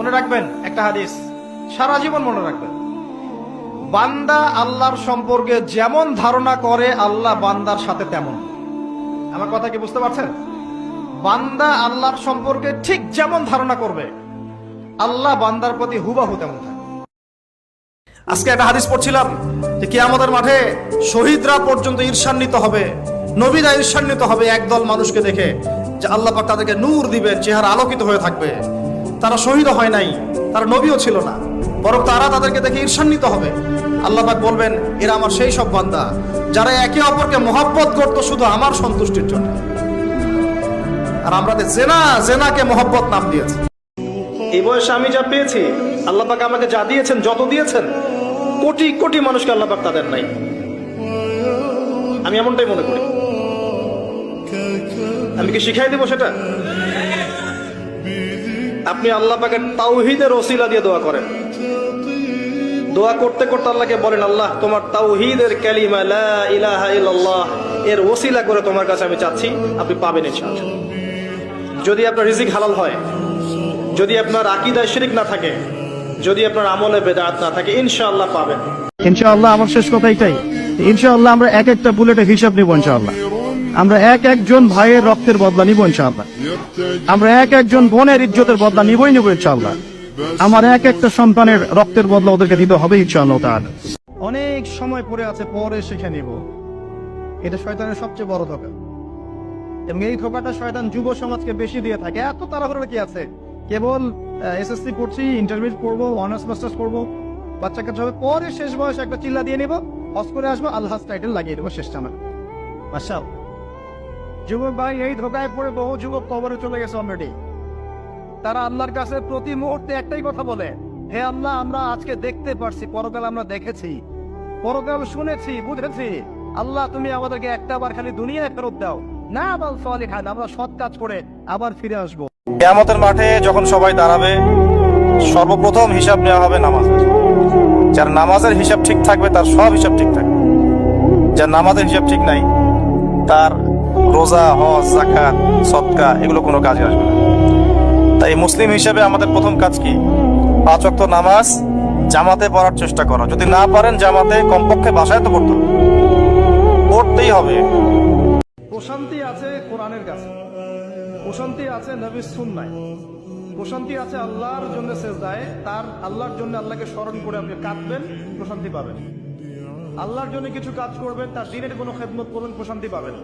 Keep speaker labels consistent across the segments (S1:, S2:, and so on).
S1: মনে রাখবেন, একটা হাদিস। সারা জীবন মনে রাখবেন। বান্দা আল্লাহর সম্পর্কে যেমন ধারণা করে, আল্লাহ বান্দার সাথে তেমন। আমার কথা কি বুঝতে পারছেন? বান্দা আল্লাহর সম্পর্কে ঠিক যেমন ধারণা করবে, আল্লাহ বান্দার প্রতি হুবাহু তেমন আজকে একটা হাদিস পড়ছিলাম যে কিয়ামতের মাঠে শহীদরা পর্যন্ত ঈর্ষান্বিত হবে, নবীরা ঈর্ষান্বিত হবে, একদল মানুষকে দেখে যে আল্লাহ পাক তাদেরকে নূর দিবেন, চেহারা আলোকিত হয়ে থাকবে। তারা শহীদ হয় নাই, তারা নবীও ছিল না। বরং তারা তাদেরকে দেখে ঈর্ষান্বিত হবে। আল্লাহ পাক বলবেন, এরা আমার সেই সব বান্দা, যারা একে অপরকে মহব্বত করত শুধু আমার সন্তুষ্টির জন্য। আর আমরা জেনা, জেনাকে মহব্বত নাম দিয়েছি। এই বয়সে আমি যা পেয়েছি, আল্লাহ পাক আমাকে যা দিয়েছেন, যত দিয়েছেন, কোটি কোটি মানুষকে আল্লাহ পাক তাদের নাই। আমি এমনটাই মনে করি। আমি কি শিখাই দেবো সেটা? আপনি আল্লাহ পাকের তাওহিদের ওসিলা দিয়ে দোয়া করেন। দোয়া করতে করতে আল্লাহকে বলেন, আল্লাহ, তোমার তাওহিদের কালিমা লা ইলাহা ইল্লাল্লাহ, এর ওসিলা করে তোমার কাছে আমি চাচ্ছি, আপনি পাবেন ইনশাআল্লাহ। যদি আপনার রিজিক হালাল হয়, যদি আপনার আকিদায় শিরিক না থাকে, যদি আপনার আমলে বেদাত না থাকে, ইনশাআল্লাহ পাবেন।
S2: ইনশাআল্লাহ, আমার শেষ কথা এটাই। ইনশাআল্লাহ আমরা এক একটা বুলেটের হিসাব নিব ইনশাআল্লাহ। আমরা এক একজন ভাইয়ের রক্তের বদলা নিব ইনশাআল্লাহ। আমরা এক একজন বোনের ইজ্জতের বদলা নিবই নিব ইনশাআল্লাহ। আমার এক একটা সন্তানের রক্তের বদলা ওদেরকে দিতে হবে ইনশাআল্লাহ তাআলা। অনেক সময় পড়ে আছে, পরে শিখে নিব। এটা শয়তানের সবচেয়ে বড় ধোকা। এবং এই ধোকাটা শয়তান যুব সমাজকে বেশি দিয়ে থাকে। এত তাড়াহুড়ো কি আছে? কেবল এসএসসি পড়ছি ইন্টারমিডিয়েট পড়ব অনার্স মাস্টার্স পড়ব বাচ্চা কাচ্চা হবে পরে শেষ বয়সে একটা চিল্লা দিয়ে নিব, হস করে আসব আল্লাহ টাইটেল লাগিয়ে দেবো শেষ চামা মাসাল যুবক ভাই, এই ধোকায় পড়ে বহু যুবক কবরে চলে গেছে অলরেডি তারা আল্লাহর কাছে প্রতি মুহূর্তে একটাই কথা বলে, হে আল্লাহ, আমরা আজকে দেখতে পারছি, পরকাল আমরা দেখেছি, পরকাল শুনেছি, বুঝেছি। আল্লাহ, তুমি আমাদেরকে একটা বার খালি দুনিয়ায় ফেরত দাও। না আবার সলিহান, আমরা সৎ কাজ করে আবার ফিরে আসব।
S1: কেয়ামতের মাঠে যখন সবাই দাঁড়াবে, সর্বপ্রথম হিসাব নেওয়া হবে নামাজের যার নামাজের হিসাব ঠিক থাকবে, তার সব হিসাব ঠিক থাকবে। যার নামাজের হিসাব ঠিক নাই, তার রোজা, হজ জাকাত সৎকা এগুলো কোনো কাজে আসবে না। তাই মুসলিম হিসেবে আমাদের প্রথম কাজ কি? পাঁচ ওয়াক্ত নামাজ জামাতে পড়ার চেষ্টা করা। যদি না পারেন জামাতে, কমপক্ষে বাসায় তো পড়তে পড়তেই হবে। প্রশান্তি আছে কোরআনের কাছে। প্রশান্তি আছে নবীর সুন্নায়। প্রশান্তি আছে আল্লাহর জন্য সেজদায়। তার আল্লাহর জন্য আল্লাহকে স্মরণ করে আপনি কাঁদবেন, প্রশান্তি পাবেন। আল্লাহর জন্য কিছু কাজ করবেন, তার দিনের কোনো খেদমত করবেন, প্রশান্তি পাবেন।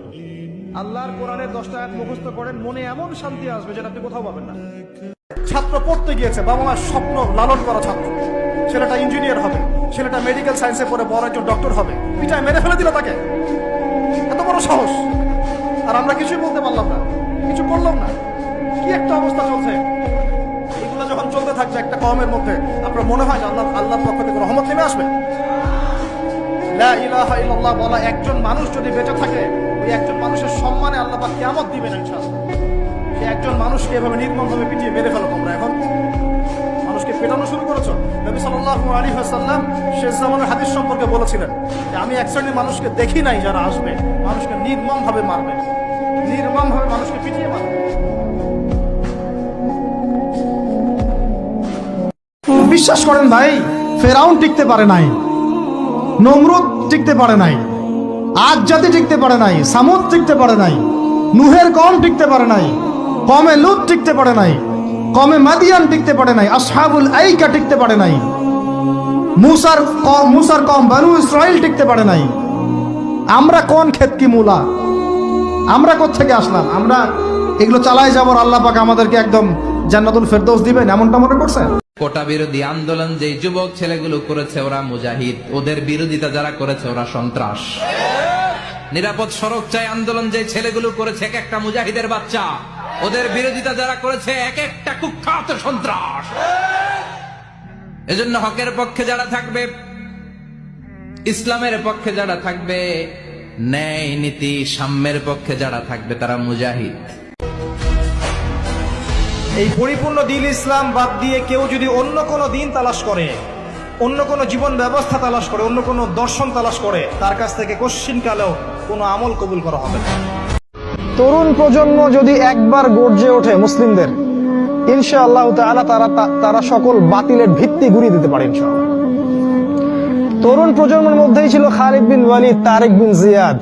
S1: আল্লাহর কোরআনের দশটা আয়াত মুখস্থ করেন, মনে এমন শান্তি আসবে যেটা আপনি কোথাও পাবেন না। ছাত্র পড়তে গিয়েছে বাবা মার স্বপ্ন লালন করা ছাত্র। ছেলেটা ইঞ্জিনিয়ার হবে, ছেলেটা মেডিকেল সায়েন্সে পড়ে, বড় একজন ডক্টর হবে। পিটায় মেরে ফেলে দিল তাকে। এত বড় সাহস। আর আমরা কিছুই বলতে পারলাম না, কিছু করলাম না। কি একটা অবস্থা চলছে? এগুলো যখন চলতে থাকবে একটা কমের মধ্যে, আপনার মনে হয় আল্লাহ আল্লাহর পক্ষ থেকে রহমত নেমে আসবে? লা ইলাহা ইল্লাল্লাহ বলা একজন মানুষ যদি বেঁচে থাকে, ওই একজন পাক কিয়ামত দিবেন ইনশাআল্লাহ। একজন মানুষকে এভাবে নির্মমভাবে পিটিয়ে মেরে ফেলো তোমরা এখন। মানুষকে পেটানো শুরু করেছ। নবী সাল্লাল্লাহু আলাইহি ওয়াসাল্লাম শেষ জামানের হাদিস সম্পর্কে বলেছিলেন যে, আমি এক শ্রেণির মানুষকে দেখি নাই যারা আসবে। মানুষকে নির্মমভাবে মারবে। নির্মমভাবে মানুষকে পিটিয়ে মারবে। বিশ্বাস করেন ভাই, ফেরাউন টিকতে পারে নাই, নমরুদ টিকতে পারে নাই, আজ জাতি টিকতে পারে নাই, সামুদ টিকতে পারে নাই নুহের কম টিকতে পারে নাই, কমে লুত টিকতে পারে নাই, কমে মাদিয়ান টিকতে পারে নাই, আসহাবুল আইকা টিকতে পারে নাই, মুসার কম মুসার কম বানু ইসরাইল টিকতে পারে নাই। আমরা কোন ক্ষেত কি মূলা? আমরা থেকে আসলাম? আমরা এগুলো চালাই যাব আল্লাহ পাক আমাদেরকে একদম জান্নাতুল ফেরদৌস দিবেন, এমনটা মনে করছেন
S3: কোটা বিরোধী আন্দোলন যে যুবক ছেলেগুলো করেছে ওরা মুজাহিদ, ওদের বিরোধিতা যারা করেছে ওরা সন্ত্রাস। নিরাপদ সড়ক চাই আন্দোলন যে ছেলেগুলো করেছে এক একটা মুজাহিদের বাচ্চা। ওদের বিরোধিতা যারা করেছে এক একটা কুখ্যাত সন্ত্রাস। এজন্য হকের পক্ষে যারা থাকবে, ইসলামের পক্ষে যারা থাকবে, ন্যায় নীতি সাম্যের পক্ষে যারা থাকবে, তারা মুজাহিদ।
S1: এই পরিপূর্ণ দিন ইসলাম বাদ দিয়ে কেউ যদি অন্য কোনো দিন তালাশ করে, অন্য কোনো জীবন ব্যবস্থা তালাশ করে, অন্য কোনো দর্শন তালাশ করে, তার কাছ থেকে কশ্চিন কালেও কোনো আমল কবুল করা হবে না। তরুণ প্রজন্ম যদি একবার গর্জে ওঠে মুসলিমদের
S4: ইনশাআল্লাহ তাআলা তারা তারা সকল বাতিলের ভিত্তি গুড়িয়ে দিতে পারে ইনশাআল্লাহ। তরুণ প্রজন্মের মধ্যেই ছিল খালিদ বিন ওয়ালিদ তারেক বিন জিয়াদ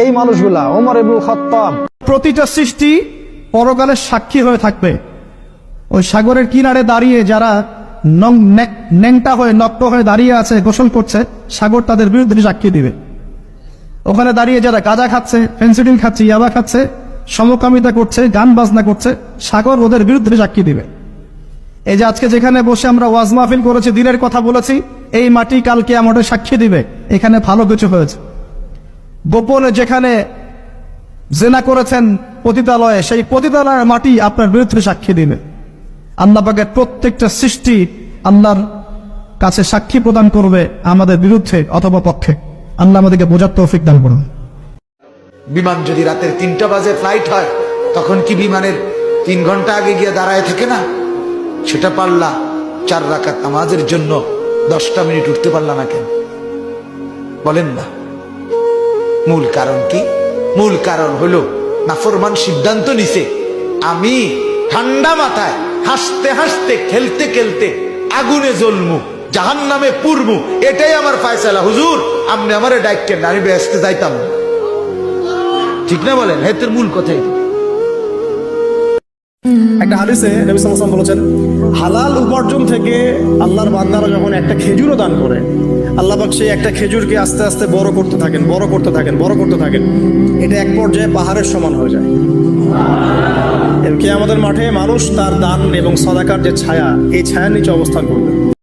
S4: এই মানুষগুলা ওমর ইবনুল খাত্তাব।
S1: প্রতিটা সৃষ্টি পরকালের সাক্ষী হয়ে থাকবে। ওই সাগরের কিনারে দাঁড়িয়ে যারা নং- নে- ন্যাংটা হয়ে নক্ত হয়ে দাঁড়িয়ে আছে গোসল করছে সাগর তাদের বিরুদ্ধে সাক্ষী দিবে। ওখানে দাঁড়িয়ে যারা গাঁজা খাচ্ছে, ফেন্সিডিল খাচ্ছে, ইয়াবা খাচ্ছে, সমকামিতা করছে, গান বাজনা করছে, সাগর ওদের বিরুদ্ধে সাক্ষী দিবে। এই যে আজকে যেখানে বসে আমরা ওয়াজ মাহফিল করেছি, দিনের কথা বলেছি, এই মাটি কালকে আমাদের সাক্ষী দিবে। এখানে ভালো কিছু হয়েছে। গোপনে যেখানে জেনা করেছেন পতিতালয়ে, সেই পতিতালয়ের মাটি আপনার বিরুদ্ধে সাক্ষী দিবে। আল্লাহ পাকের প্রত্যেকটা সৃষ্টি আল্লাহর কাছে সাক্ষী প্রদান করবে আমাদের বিরুদ্ধে অথবা পক্ষে। আল্লাহ আমাদেরকে বোঝার তৌফিক দান করুন।
S5: বিমান যদি রাতের তিনটা বাজে ফ্লাইট হয়, তখন কি বিমানের তিন ঘণ্টা আগে গিয়ে দাঁড়ায় থাকে না? সেটা পারলা, চার রাকাত নামাজের জন্য দশটা মিনিট উঠতে পারলা না কেন? বলেন না। মূল কারণ কি? মূল কারণ হলো নাফরমান সিদ্ধান্ত নিছে, আমি ঠান্ডা মাথায় হাসতে হাসতে, খেলতে খেলতে আগুনে জ্বলমু। জাহান নামে পুরমু এটাই আমার ফায়সালা। হুজুর, আপনি আমারে ডাইকেন আমি ব্যস্ত যাইতাম। ঠিক না বলেন? হেতের মূল কথাই।
S4: একটা হাদিসে নবী সাল্লাল্লাহু বলেছেন, হালাল উপার্জন থেকে আল্লাহর বান্দারা যখন একটা খেজুরও দান করে, আল্লাহ পাক সেই একটা খেজুরকে আস্তে আস্তে বড় করতে থাকেন, বড় করতে থাকেন, বড় করতে থাকেন। এটা এক পর্যায়ে পাহাড়ের সমান হয়ে যায়। এবং কি আমাদের মাঠে মানুষ তার দান এবং সদাকার যে ছায়া, এই ছায়ার নিচে অবস্থান করবে।